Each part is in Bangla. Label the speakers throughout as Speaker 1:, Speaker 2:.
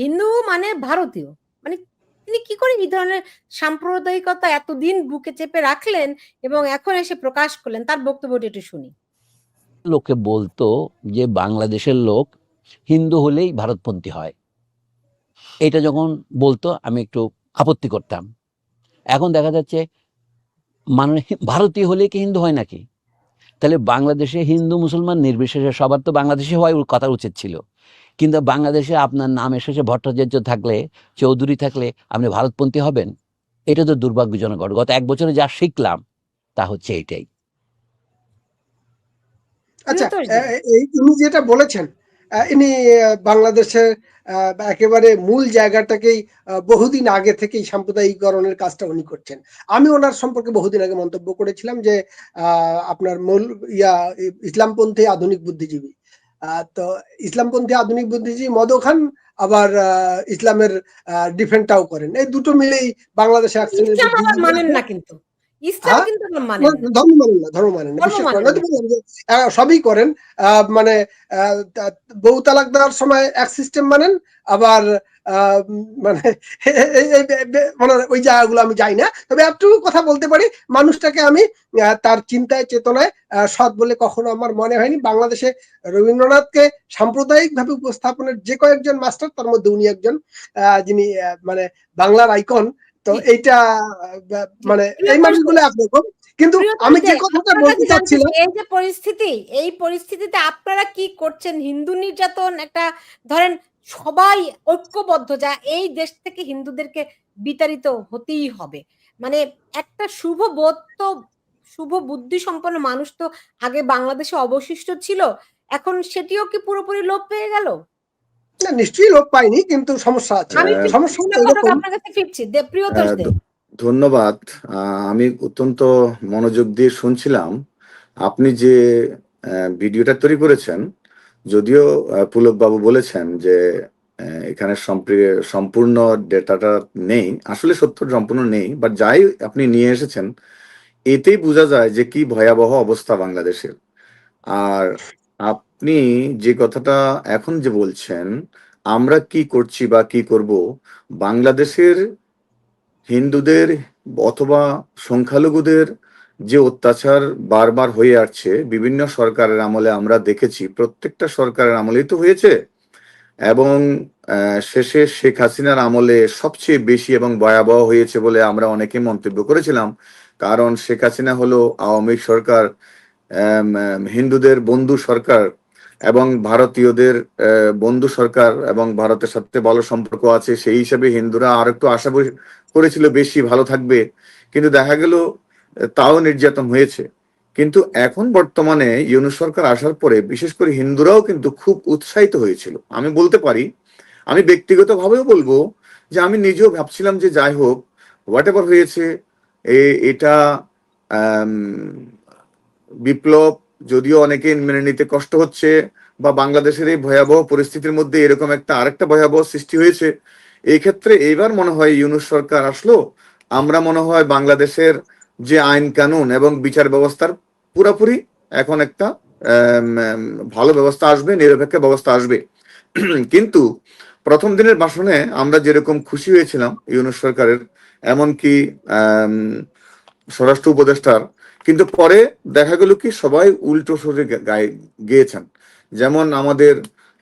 Speaker 1: হিন্দু মানে ভারতীয়। মানে তিনি কি করে এই ধরনের সাম্প্রদায়িকতা এতদিন বুকে চেপে রাখলেন এবং এখন এসে প্রকাশ করলেন? তার বক্তব্যটি একটু শুনি।
Speaker 2: লোকে বলতো যে বাংলাদেশের লোক হিন্দু হলেই ভারতপন্থী হয়। এটা যখন বলতো, আমি একটু আপত্তি করতাম। এখন দেখা যাচ্ছে মানে ভারতীয় হলে কি হিন্দু হয় নাকি? তাহলে বাংলাদেশে হিন্দু মুসলমান নির্বিশেষে সবার তো বাংলাদেশে হওয়াই কথা উচিত ছিল। কিন্তু বাংলাদেশে আপনার নাম এসেছে ভট্টাচার্য থাকলে চৌধুরী থাকলে আপনি ভারতপন্থী হবেন? এটা তো দুর্ভাগ্যজনক। ঘটনা। গত এক বছরে যা শিখলাম তা হচ্ছে এটাই
Speaker 3: আচ্ছা ইনি যেটা বলেছেন ইনি বাংলাদেশের আহ, একেবারে মূল জায়গাটাকেই আহ, বহুদিন আগে থেকেই সাম্প্রদায়িকরণের কাজটা উনি করছেন। আমি ওনার সম্পর্কে বহুদিন আগে মন্তব্য করেছিলাম যে আহ, আপনার মূল ইয়া ইসলামপন্থী আধুনিক বুদ্ধিজীবী। তো ইসলামপন্থী আধুনিক বুদ্ধিজীবী মদ খান আবার ইসলামের ডিফেন্ডটাও করেন। এই দুটো মিলেই বাংলাদেশে
Speaker 1: মানেন না কিন্তু।
Speaker 3: সবই করেন। আহ, মানে বউ তালাক দেওয়ার সময় এক সিস্টেম মানেন আবার মানে মানে ওই জায়গাগুলো আমি যাই না। তবে একটু কথা বলতে পারি মানুষটাকে আমি তার চিন্তায় চেতনায় সৎ বলে কখনো আমার মনে হয়নি। বাংলাদেশে রবীন্দ্রনাথকে সাম্প্রদায়িক ভাবে উপস্থাপনের যে কয়েকজন মাস্টার তার মধ্যে উনি একজন যিনি মানে বাংলার আইকন তো। এইটা মানে এই মানুষগুলো একরকম। কিন্তু আমি যে কথাটা বলতে চাচ্ছিলাম
Speaker 1: এই যে পরিস্থিতি এই পরিস্থিতিতে আপনারা কি করছেন? হিন্দু নির্যাতন একটা ধরেন সবাই ঐক্যবদ্ধ যা এই দেশ থেকে হিন্দুদেরকে বিতাড়িত হতেই হবে। মানে একটা শুভ বোধ তো শুভ বুদ্ধি সম্পন্ন মানুষ তো আগে বাংলাদেশে অবশিষ্ট ছিল এখন সেটিও কি পুরোপুরি লোপ পেয়ে গেল?
Speaker 3: না নিশ্চয়ই লোক পাইনি কিন্তু সমস্যা আছে। সমস্যা
Speaker 1: আপনার কাছে ফিরছি। দে
Speaker 4: ধ- ধন্যবাদ। আহ, আমি অত্যন্ত মনোযোগ দিয়ে শুনছিলাম। আপনি যে আহ, ভিডিওটা তৈরি করেছেন যদিও আহ, পুলক বাবু বলেছেন যে এখানে সম্প্রি- সম্পূর্ণ ডেটাটা নেই। আসলে সত্য সম্পূর্ণ নেই বাট যাই আপনি নিয়ে এসেছেন এতেই বোঝা যায় যে কি ভয়াবহ অবস্থা বাংলাদেশের। আর আপনি যে কথাটা এখন যে বলছেন আমরা কি করছি বা কি করব বাংলাদেশের হিন্দুদের অথবা সংখ্যালঘুদের যে অত্যাচার বারবার হয়ে আসছে, বিভিন্ন সরকারের আমলে আমরা দেখেছি, প্রত্যেকটা সরকারের আমলেই তো হয়েছে। এবং শেষে শেখ হাসিনার আমলে সবচেয়ে বেশি এবং ভয়াবহ হয়েছে বলে আমরা অনেকে মন্তব্য করেছিলাম। কারণ শেখ হাসিনা হলো আওয়ামী সরকার হিন্দুদের বন্ধু সরকার এবং ভারতীয়দের বন্ধু সরকার এবং ভারতের সাথে ভালো সম্পর্ক আছে, সেই হিসাবে হিন্দুরা আর একটু আশা করি- করেছিল বেশি ভালো থাকবে। কিন্তু দেখা গেল তাও নির্যাতন হয়েছে। কিন্তু এখন বর্তমানে ইউনুস সরকার আসার পরে, বিশেষ করে হিন্দুরাও কিন্তু খুব উৎসাহিত হয়েছিল। আমি বলতে পারি, আমি ব্যক্তিগতভাবেও বলব যে আমি নিজেও ভাবছিলাম যে যাই হোক হোয়াট এভার হয়েছে এটা বিপ্লব, যদিও অনেকে মেনে নিতে কষ্ট হচ্ছে, বা বাংলাদেশের এই ভয়াবহ পরিস্থিতির মধ্যে এরকম একটা আরেকটা ভয়াবহ সৃষ্টি হয়েছে, এই ক্ষেত্রে এইবার মনে হয় ইউনুস সরকার আসলো। আমরা মনে হয় বাংলাদেশের যে আইন কানুন এবং বিচার ব্যবস্থার পুরোপুরি এখন একটা ভালো ব্যবস্থা আসবে নিরপেক্ষ ব্যবস্থা আসবে। কিন্তু প্রথম দিনের ভাষণে আমরা যেরকম খুশি হয়েছিলাম ইউনুস সরকারের এমনকি স্বরাষ্ট্র উপদেষ্টার কিন্তু পরে দেখা গেল কি সবাই উল্টো সরে গায়ে গিয়েছেন। যেমন আমাদের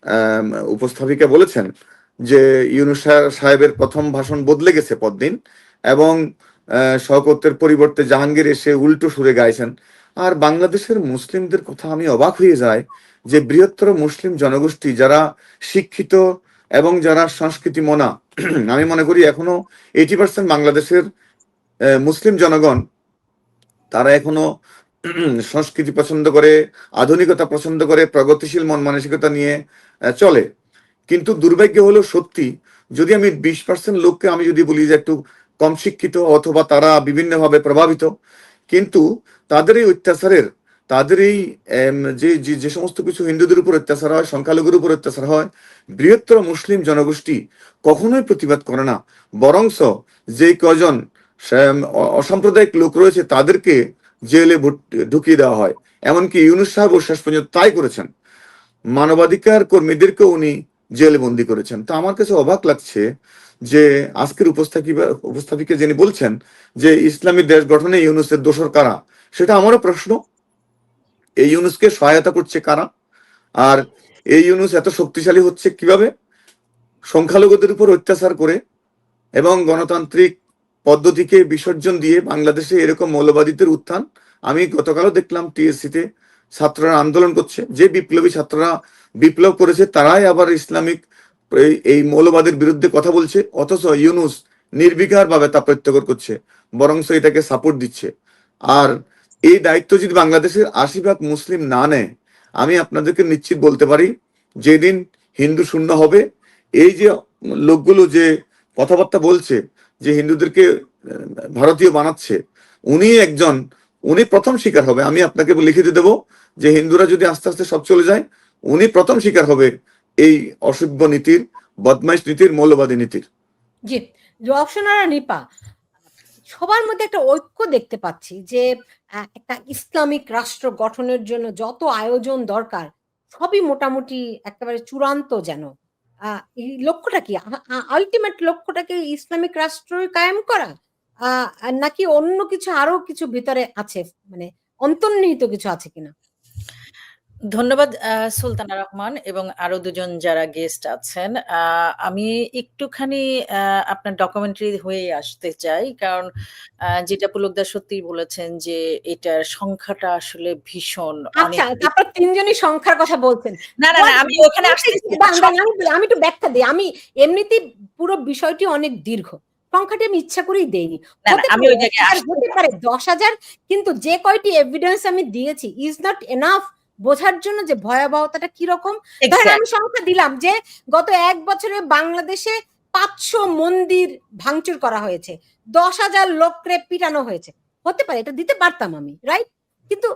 Speaker 4: আম, উপস্থাপিকা বলেছেন যে ইউনুস সাহেবের প্রথম ভাষণ বদলে গেছে পরদিন এবং আহ, শওকতের পরিবর্তে জাহাঙ্গীর এসে উল্টো সুরে গাইছেন। আর বাংলাদেশের মুসলিমদের কথা আমি অবাক হয়ে যায় যে বৃহত্তর মুসলিম জনগোষ্ঠী যারা শিক্ষিত এবং যারা সংস্কৃতি মনা আমি মনে করি এখনও এইটি পার্সেন্ট বাংলাদেশের মুসলিম জনগণ তারা এখনও সংস্কৃতি পছন্দ করে আধুনিকতা পছন্দ করে প্রগতিশীল মন মানসিকতা নিয়ে চলে। কিন্তু দুর্ভাগ্য হলো সত্যি যদি আমি বিশ পার্সেন্ট লোককে আমি যদি বলি যে একটু কম শিক্ষিত অথবা তারা বিভিন্নভাবে প্রভাবিত। কিন্তু তাদের এই অত্যাচারের, তাদের এই যে যে সমস্ত কিছু হিন্দুদের উপর অত্যাচার হয় সংখ্যালঘুর উপর অত্যাচার হয়, বৃহত্তর মুসলিম জনগোষ্ঠী কখনোই প্রতিবাদ করে না। বরংস যে কজন অসাম্প্রদায়িক লোক রয়েছে, তাদেরকে জেলে ঢুকিয়ে দেওয়া হয়। এমনকি ইউনুস সাহেবও শেষ পর্যন্ত তাই করেছেন। মানবাধিকার কর্মীদেরকে উনি জেলে বন্দি করেছেন। তো আমার কাছে অবাক লাগছে যে আজকের উপস্থাপিকা উপস্থাপিকা যিনি বলছেন যে ইসলামী দেশ গঠনে ইউনুসের দোষর কারা, সেটা আমারও প্রশ্ন। এই ইউনুসকে সহায়তা করছে কারা? আর এই ইউনুস এত শক্তিশালী হচ্ছে কীভাবে? সংখ্যালঘুদের উপর অত্যাচার করে এবং গণতান্ত্রিক পদ্ধতিকে বিসর্জন দিয়ে বাংলাদেশে এরকম মৌলবাদীদের উত্থান। আমি গতকালও দেখলাম টিএসসি তে ছাত্ররা আন্দোলন করছে। যে বিপ্লবী ছাত্ররা বিপ্লব করেছে, তারাই আবার ইসলামিক এই- এই মৌলবাদের বিরুদ্ধে কথা বলছে, অথচ ইউনুস নির্বিকার ভাবে তা প্রত্যাখ্যান করছে বরং এটাকে সাপোর্ট দিচ্ছে। আর এই দায়িত্ব যদি বাংলাদেশের আশি ভাগ মুসলিম না নেয়, আমি আপনাদেরকে নিশ্চিত বলতে পারি, যেদিন হিন্দু শূন্য হবে, এই যে লোকগুলো যে কথাবার্তা বলছে, যে হিন্দুদেরকে ভারতীয় বানাচ্ছে, উনি একজন, উনি প্রথম শিকার হবে। আমি আপনাকে লিখিতে দেব যে হিন্দুরা যদি আস্তে আস্তে সব চলে যায়, উনি প্রথম শিকার হবে এই অসভ্য নীতির, বদমাইশ নীতির, মৌলবাদী নীতির।
Speaker 1: জি রওশনারা নিপা, সবার মধ্যে একটা ঐক্য দেখতে পাচ্ছি যে একটা ইসলামিক রাষ্ট্র গঠনের জন্য যত আয়োজন দরকার, সবই মোটামুটি একেবারে চূড়ান্ত যেন। লক্ষ্যটা কি? আলটিমেট লক্ষ্যটা কি ইসলামিক রাষ্ট্র কায়েম করা? নাকি অন্য কিছু আরও কিছু ভিতরে আছে? মানে অন্তর্নিহিত কিছু আছে কিনা?
Speaker 5: ধন্যবাদ সুলতানা রহমান এবং আরও দুজন যারা গেস্ট আছেন। আমি একটুখানি আপনার ডকুমেন্টারি হয়ে আসতে চাই। কারণ যেটা পুলকদা সত্যি বলেছেন যে এটার সংখ্যাটা আসলে ভীষণ
Speaker 1: আচ্ছা তারপর তিনজনই সংখ্যার কথা বলছেন।
Speaker 5: না না আমি ওখানে
Speaker 1: আমি একটু ব্যাখ্যা দিই। আমি এমনিতে পুরো বিষয়টি অনেক দীর্ঘ। সংখ্যাটি আমি ইচ্ছা করেই দেইনি।
Speaker 5: আমি ওই জায়গায়
Speaker 1: হতে পারে দশ হাজার কিন্তু যে কয়টি এভিডেন্স আমি দিয়েছি ইজ নট এনাফ বোঝার জন্য যে ভয়াবহতাটা কীরকম? ধরেন আমি সংখ্যা দিলাম যে গত এক বছরে বাংলাদেশে পাঁচশো মন্দির ভাঙচুর করা হয়েছে দশ হাজার লোককে পিটানো হয়েছে। হতে পারে এটা দিতে পারতাম আমি রাইট কিন্তু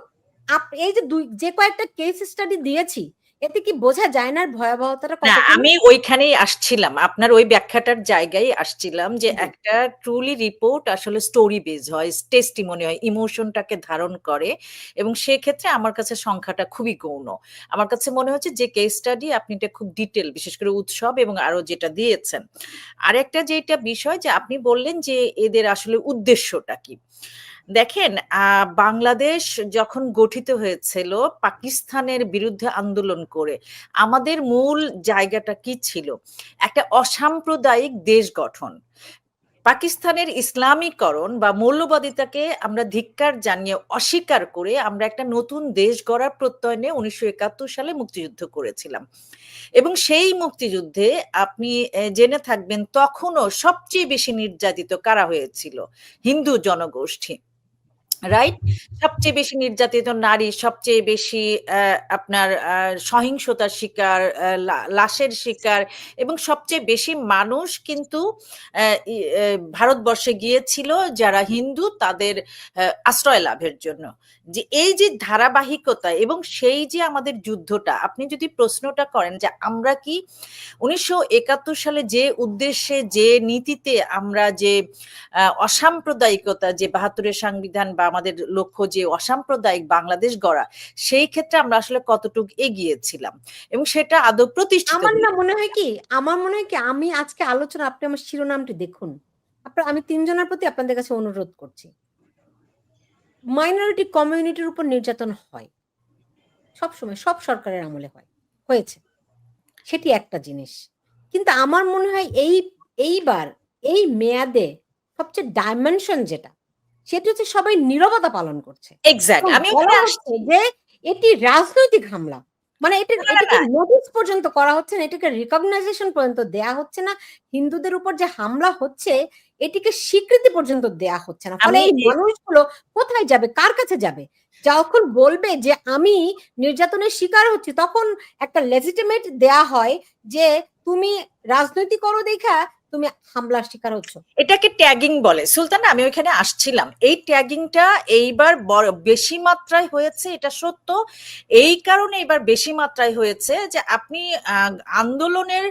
Speaker 1: এই যে দুই যে কয়েকটা কেস স্টাডি দিয়েছি এতে কি বোঝা যায় না ভয়াবহতাটা
Speaker 5: না আমি ওইখানেই আসছিলাম। আপনার ওই ব্যাখ্যাটার জায়গায় আসছিলাম যে একটা ট্রুলি রিপোর্ট আসলে স্টোরি বেজ হয় টেস্টিমনি হয় ইমোশনটাকে ধারণ করে এবং সেক্ষেত্রে আমার কাছে সংখ্যাটা খুবই গৌণ। আমার কাছে মনে হচ্ছে যে কেস স্টাডি আপনি এটা খুব ডিটেল বিশেষ করে উৎসব এবং আরও যেটা দিয়েছেন। আরেকটা যেটা বিষয় যে আপনি বললেন যে এদের আসলে উদ্দেশ্যটা কি। দেখেন বাংলাদেশ যখন গঠিত হয়েছিল পাকিস্তানের বিরুদ্ধে আন্দোলন করে, আমাদের মূল জায়গাটা কি ছিল? একটা অসাম্প্রদায়িক দেশ গঠন। পাকিস্তানের ইসলামীকরণ বা মৌলবাদিতাকে আমরা ধিক্কার জানিয়ে অস্বীকার করে আমরা একটা নতুন দেশ গড়ার প্রত্যয়নে উনিশশো একাত্তর সালে মুক্তিযুদ্ধ করেছিলাম। এবং সেই মুক্তিযুদ্ধে আপনি জেনে থাকবেন তখনও সবচেয়ে বেশি নির্যাতিত কারা হয়েছিল? হিন্দু জনগোষ্ঠী। রাইট সবচেয়ে বেশি নির্যাতিত নারী, সবচেয়ে বেশি আপনার সহিংসতার শিকার লাশের শিকার এবং সবচেয়ে বেশি মানুষ কিন্তু ভারতবর্ষে গিয়েছিল যারা হিন্দু তাদের আশ্রয় লাভের জন্য। যে এই যে ধারাবাহিকতা এবং সেই যে আমাদের যুদ্ধটা, আপনি যদি প্রশ্নটা করেন যে আমরা কি উনিশশো একাত্তর সালে যে উদ্দেশ্যে, যে নীতিতে আমরা যে অসাম্প্রদায়িকতা, যে বাহাত্তরের সংবিধান বা আমাদের লক্ষ্য যে অসাম্প্রদায়িক বাংলাদেশ গড়া সেই ক্ষেত্রে আমরা আসলে কতটুকু এগিয়েছিলাম এবং সেটা আদৌ প্রতিষ্ঠিত
Speaker 1: আমার না মনে হয় কি আমার মনে হয় কি আমি আজকে আলোচনা আপনি আমার শিরোনামটি দেখুন। আপনার আমি তিনজনের প্রতি আপনাদের কাছে অনুরোধ করছি। মাইনরিটি কমিউনিটির উপর নির্যাতন হয়। সব সময় সব সরকারের আমলে হয়। হয়েছে। সেটি একটা জিনিস। কিন্তু আমার মনে হয় এই এইবার এই মেয়াদে সবচেয়ে ডাইমেনশন যেটা সেটি হচ্ছে সবাই নীরবতা পালন করছে।
Speaker 5: এক্স্যাক্ট আমি
Speaker 1: যে এটি রাজনৈতিক হামলা। মানে এটা এটাকে নোটিস পর্যন্ত করা হচ্ছে না এটাকে রিকগনাইজেশন পর্যন্ত দেয়া হচ্ছে না। হিন্দুদের উপর যে হামলা হচ্ছে এটিকে স্বীকৃতি পর্যন্ত দেয়া হচ্ছে না। ফলে এই মানুষগুলো কোথায় যাবে? কার কাছে যাবে? যখন বলবে যে আমি নির্যাতনের শিকার হচ্ছি তখন একটা লেজিটিমেট দেয়া হয় যে তুমি রাজনৈতিক করো দেখা তুমি হামলার শিকার হচ্ছ।
Speaker 5: এটাকে ট্যাগিং বলে। সুলতান, আমি ওইখানে আসছিলাম। এই ট্যাগিংটা এইবার বেশি মাত্রায় হয়েছে, এটা সত্য। এই কারণে এবার বেশি মাত্রায় হয়েছে যে আপনি আন্দোলনের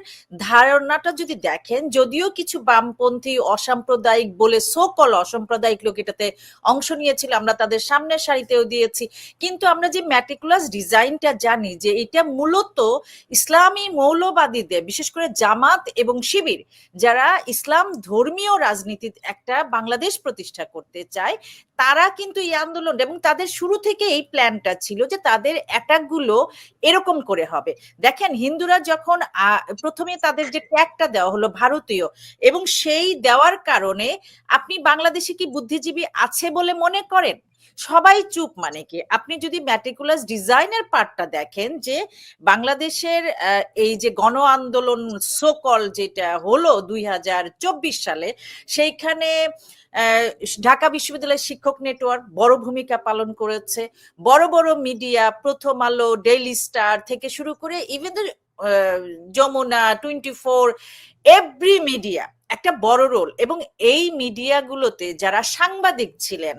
Speaker 5: ধারণাটা যদি দেখেন, যদিও কিছু বামপন্থী অসাম্প্রদায়িক বলে সকল অসাম্প্রদায়িক লোক এটাতে অংশ নিয়েছিল, আমরা তাদের সামনের সারিতেও দিয়েছি। কিন্তু আমরা যে ম্যাটিকুলাস ডিজাইনটা জানি যে এটা মূলত ইসলামী মৌলবাদীদের, বিশেষ করে জামাত এবং শিবির যারা ইসলাম ধর্মীয় রাজনীতির একটা বাংলাদেশ প্রতিষ্ঠা করতে চায়, তারা কিন্তু এই আন্দোলন এবং তাদের শুরু থেকে এই প্ল্যানটা ছিল যে তাদের অ্যাটাকগুলো এরকম করে হবে। দেখেন, হিন্দুরা যখন প্রথমে তাদের যে ট্যাগটা দেওয়া হলো ভারতীয় এবং সেই দেওয়ার কারণে আপনি বাংলাদেশে কি বুদ্ধিজীবী আছে বলে মনে করেন? সবাই চুপ মানে কি? আপনি যদি ম্যাটিকুলাস ডিজাইনের পার্টটা দেখেন যে বাংলাদেশের এই যে গণ আন্দোলন সোকল যেটা হলো দুই হাজার চব্বিশ সালে, সেইখানে ঢাকা বিশ্ববিদ্যালয়ের শিক্ষক নেটওয়ার্ক বড় ভূমিকা পালন করেছে। বড় বড় মিডিয়া প্রথম আলো ডেইলি স্টার থেকে শুরু করে even Jamuna twenty four every media একটা বড় রোল এবং এই মিডিয়াগুলোতে যারা সাংবাদিক ছিলেন,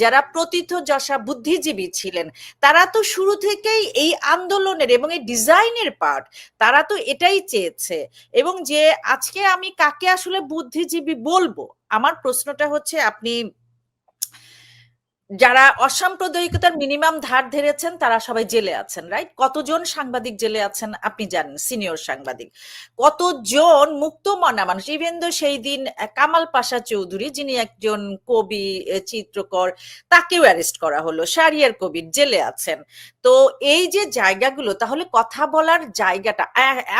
Speaker 5: যারা প্রতীত যশা বুদ্ধিজীবী ছিলেন, তারা তো শুরু থেকেই এই আন্দোলনের এবং এই ডিজাইনের পার্ট তারা তো এটাই চেয়েছে। এবং যে আজকে আমি কাকে আসলে বুদ্ধিজীবী বলব, আমার প্রশ্নটা হচ্ছে আপনি যারা অসাম্প্রদায়িকতার মিনিমাম ধার ধরেছেন তারা সবাই জেলে আছেন রাইট কতজন সাংবাদিক জেলে আছেন আপনি জানেন সিনিয়র সাংবাদিক। কতজন মুক্ত মনা মানুষ ইভেন তো সেই দিন কামাল পাশা চৌধুরী যিনি একজন কবি চিত্রকর তাকেও অ্যারেস্ট করা হলো শারিয়ার কবির জেলে আছেন। তো এই যে জায়গাগুলো তাহলে কথা বলার জায়গাটা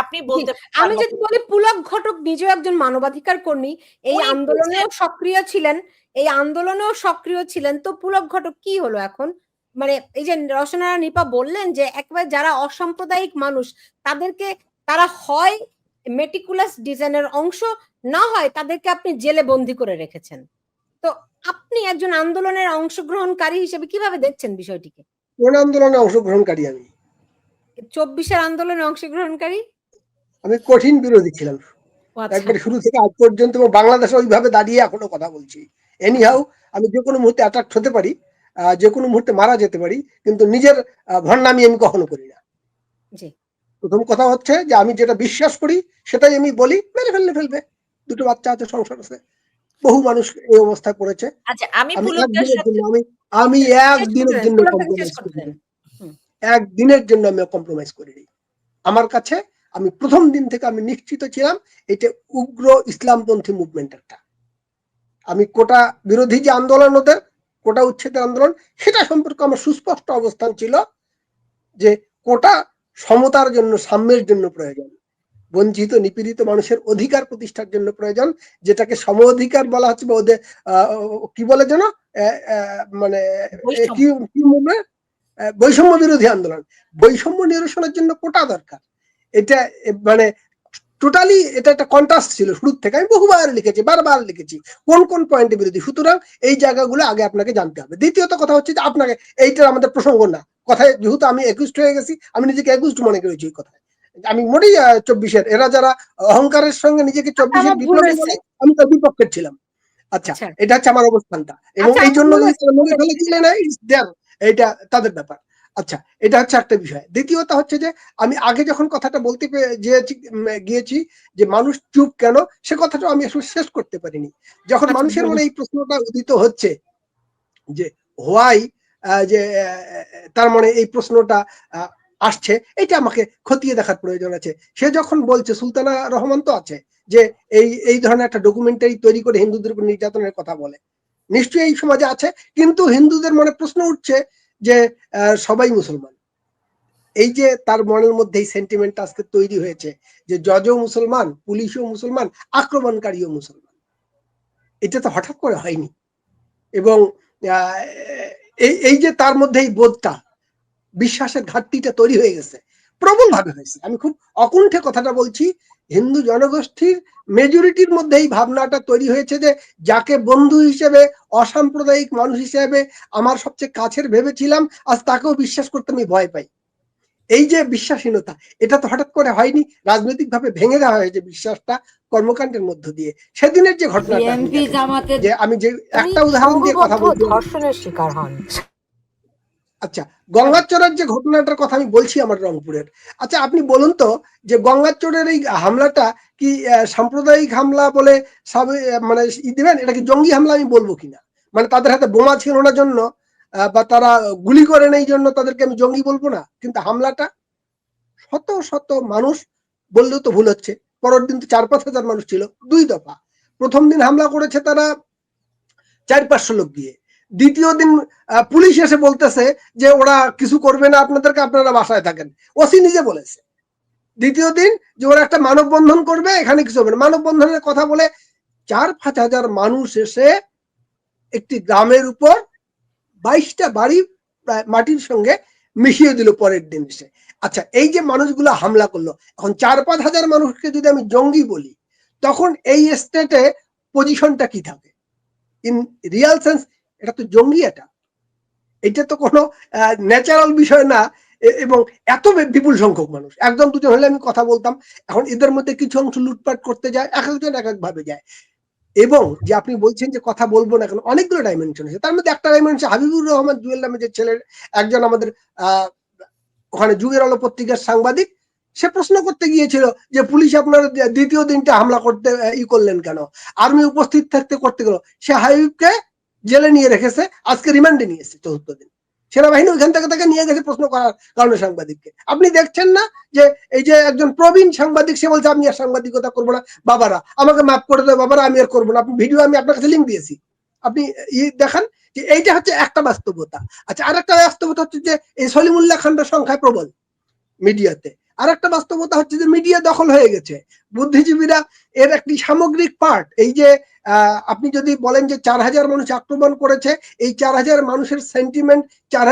Speaker 5: আপনি বলতে
Speaker 1: আমি যদি বলি পুলক ঘটক নিজেও একজন মানবাধিকার কর্মী এই আন্দোলনেও সক্রিয় ছিলেন। এই আন্দোলনেও সক্রিয় ছিলেন। তো পুলক ঘটক কি হলো এখন? মানে এই যে রচনা নিপা বললেন যে একবার যারা অসাম্প্রদায়িক মানুষ তাদেরকে তারা হয় মেটিকুলাস ডিজাইনের অংশ না হয় তাদেরকে আপনি জেলে বন্দি করে রেখেছেন। তো আপনি একজন আন্দোলনের অংশগ্রহণকারী হিসেবে কীভাবে দেখছেন বিষয়টিকে?
Speaker 3: কোন আন্দোলনে অংশগ্রহণকারী আমি?
Speaker 1: চব্বিশের আন্দোলনে অংশগ্রহণকারী?
Speaker 3: আমি কঠিন বিরোধী ছিলাম।
Speaker 1: আচ্ছা।
Speaker 3: একবার শুরু থেকে আজ পর্যন্ত বাংলাদেশে ওইভাবে দাঁড়িয়ে এখনও কথা বলছি। এনিহাও আমি যে কোনো মুহূর্তে অ্যাটাক হতে পারি যে কোনো মুহূর্তে মারা যেতে পারি কিন্তু নিজের ভণ্ডামি আমি কখনো করি না। প্রথম কথা হচ্ছে যে আমি যেটা বিশ্বাস করি সেটাই আমি বলি মেরে ফেললে ফেলবে। দুটো বাচ্চা আছে সংসার আছে। বহু মানুষ এই অবস্থায় পড়েছে
Speaker 5: আচ্ছা আমি
Speaker 3: আমি একদিনের জন্য কম্প্রোমাইজ। একদিনের জন্য আমি কম্প্রোমাইজ করিনি। আমার কাছে আমি প্রথম দিন থেকে আমি নিশ্চিত ছিলাম এটা উগ্র ইসলামপন্থী মুভমেন্ট একটা। আমি কোটা বিরোধী যে আন্দোলন ওদের কোটা উচ্ছেদের আন্দোলন সেটা সম্পর্কে আমার সুস্পষ্ট অবস্থান ছিল যে কোটা সমতার জন্য সাম্যের জন্য প্রয়োজন বঞ্চিত নিপীড়িত মানুষের অধিকার প্রতিষ্ঠার জন্য প্রয়োজন যেটাকে সম অধিকার বলা হচ্ছে বা ওদের আহ, কি বলে যেন মানে। কি কি movement? বৈষম্য বিরোধী আন্দোলন বৈষম্য নিরসনের জন্য কোটা দরকার এটা মানে টোটালি এটা একটা কন্ট্রাস্ট ছিল শুরুর থেকে আমি বহুবার লিখেছি বারবার লিখেছি কোন কোন পয়েন্টে বিরোধী সুতরাং এই জায়গাগুলো আগে আপনাকে জানতে হবে দ্বিতীয়ত কথা হচ্ছে যে আপনাকে এইটা আমাদের প্রসঙ্গ না কথায় যেহেতু আমি একুশড হয়ে গেছি আমি নিজেকে একুশড মনে করেছি এই কথায় আমি মোটেই চব্বিশের এরা যারা অহংকারের সঙ্গে নিজেকে চব্বিশের বিপ্লবী বলে আমি তার বিপক্ষে ছিলাম আচ্ছা
Speaker 1: আচ্ছা।
Speaker 3: এটা হচ্ছে আমার অবস্থানটা এবং
Speaker 1: আচ্ছা,
Speaker 3: এই জন্য মনে না এটা তাদের ব্যাপার আচ্ছা এটা হচ্ছে একটা বিষয়। দ্বিতীয়ত হচ্ছে যে আমি আগে যখন কথাটা বলতে গিয়েছি যে মানুষ চুপ কেন সে কথাটা আমি আসলে শেষ করতে পারিনি। যখন
Speaker 1: আচ্ছা,
Speaker 3: মানুষের মনে এই প্রশ্নটা উদিত হচ্ছে যে হোয়াই যে তার মানে এই প্রশ্নটা আসছে এটা আমাকে খতিয়ে দেখার প্রয়োজন আছে। সে যখন বলছে সুলতানা রহমান তো আছে যে এই এই ধরনের একটা ডকুমেন্টারি তৈরি করে হিন্দুদের উপর নির্যাতনের কথা বলে। নিশ্চয়ই এই সমাজে আছে কিন্তু হিন্দুদের মনে প্রশ্ন উঠছে যে সবাই মুসলমান। এই যে তার মনের মধ্যে এই সেন্টিমেন্ট আজকে তৈরি হয়েছে যে জজও মুসলমান, পুলিশও মুসলমান, আক্রমণকারীও মুসলমান। এটা তো হঠাৎ করে হয়নি। এবং এই এই যে তার মধ্যে এই বোধটা, বিশ্বাসের ঘাটতিটা তৈরি হয়ে গেছে। প্রবল ভাবে হয়েছে। আমি খুব অকুণ্ঠে কথাটা বলছি হিন্দু জনগোষ্ঠীর মেজরিটির মধ্যে এই ভাবনাটা তৈরি হয়েছে যে যাকে বন্ধু হিসেবে অসাম্প্রদায়িক মানুষ হিসেবে আমার সবচেয়ে কাছের ভেবেছিলাম আজ তাকেও বিশ্বাস করতে আমি ভয় পাই। এই যে বিশ্বাসহীনতা এটা তো হঠাৎ করে হয়নি রাজনৈতিক ভাবে ভেঙে দেওয়া হয়েছে বিশ্বাসটা কর্মকাণ্ডের মধ্য দিয়ে। সেদিনের যে
Speaker 6: জামাতের
Speaker 3: যে আমি যে একটা উদাহরণ দিয়ে কথা বলছি
Speaker 6: ধর্ষণের শিকার হন।
Speaker 3: আচ্ছা গঙ্গাচরের যে ঘটনাটার কথা আমি বলছি আমার রংপুরের। আচ্ছা আপনি বলুন তো যে গঙ্গাচরের এই হামলাটা কি সাম্প্রদায়িক হামলা বলে মানে ই দিবেন? এটা কি জঙ্গি হামলা আমি বলব কিনা? মানে তাদের হাতে বোমা ছিল না জন্য বা তারা গুলি করেন এই জন্য তাদেরকে আমি জঙ্গি বলব না? কিন্তু হামলাটা শত শত মানুষ বললেও তো ভুল হচ্ছে। পরের দিন তো চার পাঁচ হাজার মানুষ ছিল, দুই দফা। প্রথম দিন হামলা করেছে তারা চার পাঁচশো লোক দিয়ে। দ্বিতীয় দিন পুলিশ এসে বলতেছে যে ওরা কিছু করবে না, আপনাদেরকে আপনারা বাসায় থাকেন। ওসি নিজে বলেছে। দ্বিতীয় দিন যে ওরা একটা মানববন্ধন করবে, এখানে কিছু হবে না। মানববন্ধনের কথা বলে চার পাঁচ হাজার মানুষ এসে একটি গ্রামের উপর বাইশটা বাড়ি মাটির সঙ্গে মিশিয়ে দিল পরের দিন এসে। আচ্ছা এই যে মানুষগুলো হামলা করল, এখন চার পাঁচ হাজার মানুষকে যদি আমি জঙ্গি বলি, তখন এই স্টেটে পজিশনটা কি থাকে? ইন রিয়াল সেন্স এটা তো জঙ্গি এটা। এটা তো কোনো ন্যাচারাল বিষয় না এবং এত বিপুল সংখ্যক মানুষ। একজন, দুজন হলে আমি কথা বলতাম, এখন এদের মধ্যে কিছু অংশ লুটপাট করতে যায়, এক একজন এক এক ভাবে যায়। এবং যে আপনি বলছেন যে কথা বলব না কেন, অনেকগুলো ডাইমেনশন আছে। তার মধ্যে একটা ডাইমেনশন হাবিবুর রহমান জুয়েল নামে যে ছেলের, একজন আমাদের ওখানে যুগের আলো পত্রিকার সাংবাদিক, সে প্রশ্ন করতে গিয়েছিল যে পুলিশ আপনার দ্বিতীয় দিনটা হামলা করতে ই করলেন কেন? আর্মি উপস্থিত থাকতে করতে গেল। সে হাবিবকে জেলে নিয়ে রেখেছে, আজকে রিমান্ডে নিয়েছে চতুর্থ দিন। সেনাবাহিনী ওইখান থেকে তাকে নিয়ে গেছে প্রশ্ন করার কারণে সাংবাদিককে। আপনি দেখছেন না যে এই যে একজন প্রবীণ সাংবাদিক, সে বলছে, আমি আর সাংবাদিকতা করব না। বাবারা, আমাকে মাফ করে দেবে বাবারা, আমি আর করব না। আপনি ভিডিও আমি আপনার কাছে লিঙ্ক দিয়েছি। আপনি ই দেখান যে এইটা হচ্ছে একটা বাস্তবতা। আচ্ছা আর একটা বাস্তবতা হচ্ছে যে এই সলিমুল্লাহ খানটা সংখ্যায় প্রবল মিডিয়াতে। আর একটা বাস্তবতা হচ্ছে যে মিডিয়া দখল হয়ে গেছে। বুদ্ধিজীবীরা এর একটি সামগ্রিক পার্ট এই যে আপনি যদি বলেন যে চার হাজার মানুষ আক্রমণ করেছে, এই চার হাজার মানুষের সেন্টিমেন্ট চার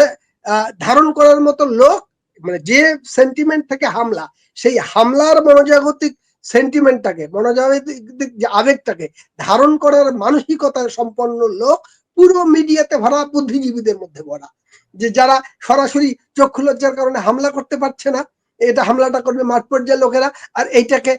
Speaker 3: ধারণ করার মতো লোক মানে যে সেন্টিমেন্ট থেকে হামলা, সেই হামলার মনোজাগতিক সেন্টিমেন্টটাকে মনোজাগতিক যে আবেগটাকে ধারণ করার মানসিকতার সম্পন্ন লোক পুরো মিডিয়াতে ভরা বুদ্ধিজীবীদের মধ্যে ভরা। যে যারা সরাসরি চক্ষু লজ্জার কারণে হামলা করতে পারছে না এটা হামলাটা করবে মাঠ পর্যায়ের লোকেরা। আর এইটাকে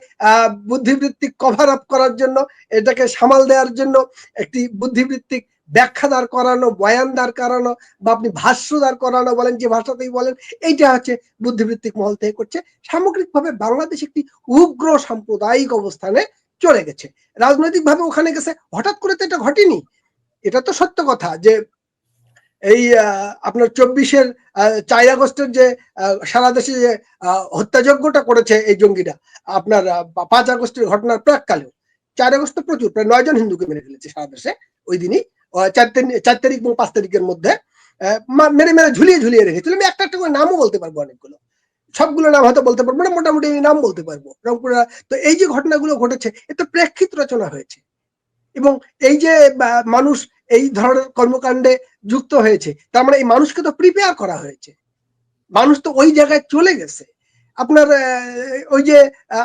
Speaker 3: বুদ্ধিবৃত্তিক কভার আপ করার জন্য, এটাকে সামাল দেওয়ার জন্য একটি বুদ্ধিবৃত্তিক ব্যাখ্যা দাঁড় করানো, বয়ান দাঁড় করানো বা আপনি ভাষ্য দাঁড় করানো বলেন, যে ভাষাতেই বলেন, এইটা হচ্ছে বুদ্ধিবৃত্তিক মহল থেকে করছে। সামগ্রিকভাবে বাংলাদেশ একটি উগ্র সাম্প্রদায়িক অবস্থানে চলে গেছে। রাজনৈতিকভাবে ওখানে গেছে, হঠাৎ করে তো এটা ঘটেনি। এটা তো সত্য কথা যে এই আপনার চব্বিশের চার আগস্টের যে সারা দেশে যে হত্যাযজ্ঞটা করেছে এই জঙ্গিরা, আপনার পাঁচ আগস্টের ঘটনার প্রাককালেও। চার আগস্ট প্রচুর, প্রায় নয় জন হিন্দুকে মেরে ফেলেছে সারা দেশে ওই দিনই। চার চার তারিখ এবং পাঁচ তারিখের মধ্যে মেরে মেরে ঝুলিয়ে ঝুলিয়ে রেখেছিল। আমি একটা একটা করে নামও বলতে পারব অনেকগুলো। সবগুলো নাম হয়তো বলতে পারব না মোটামুটি আমি নাম বলতে পারব। রংপুরে, তো এই যে ঘটনাগুলো ঘটেছে এতে প্রেক্ষিত রচনা হয়েছে। এবং এই যে মানুষ এই ধরনের কর্মকাণ্ডে যুক্ত হয়েছে। তার মানে এই মানুষকে তো প্রিপেয়ার করা হয়েছে। মানুষ তো ওই জায়গায় চলে গেছে। আপনার ওই যে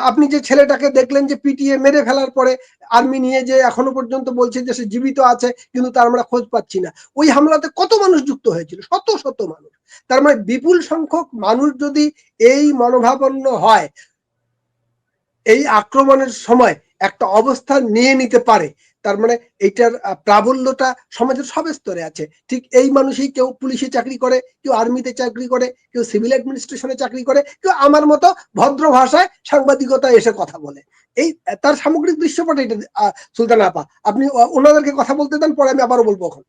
Speaker 3: আপনি যে ছেলেটাকে দেখলেন যে পিটিএ মেরে ফেলার পরে আর্মি নিয়ে যে এখনও পর্যন্ত বলছে যে সে জীবিত আছে, কিন্তু তার আমরা খোঁজ পাচ্ছি না। ওই হামলাতে কত মানুষ যুক্ত হয়েছিল? শত শত মানুষ। তার মানে বিপুল সংখ্যক মানুষ যদি এই মনোভাবন্ন হয়, এই আক্রমণের সময় একটা অবস্থান নিয়ে নিতে পারে তার মানে এইটার প্রাবল্যটা সমাজের সব স্তরে আছে। ঠিক এই মানুষই কেউ পুলিশে চাকরি করে, কেউ আর্মিতে চাকরি করে, কেউ সিভিল অ্যাডমিনিস্ট্রেশনে চাকরি করে, কেউ আমার মতো ভদ্র ভাষায় সাংবাদিকতা এসে কথা বলে। এই তার সামগ্রিক দৃশ্যপট এটা সুলতান আপা, আপনি ওনাদেরকে কথা বলতে দেন, পরে আমি আবারও বলব এখন।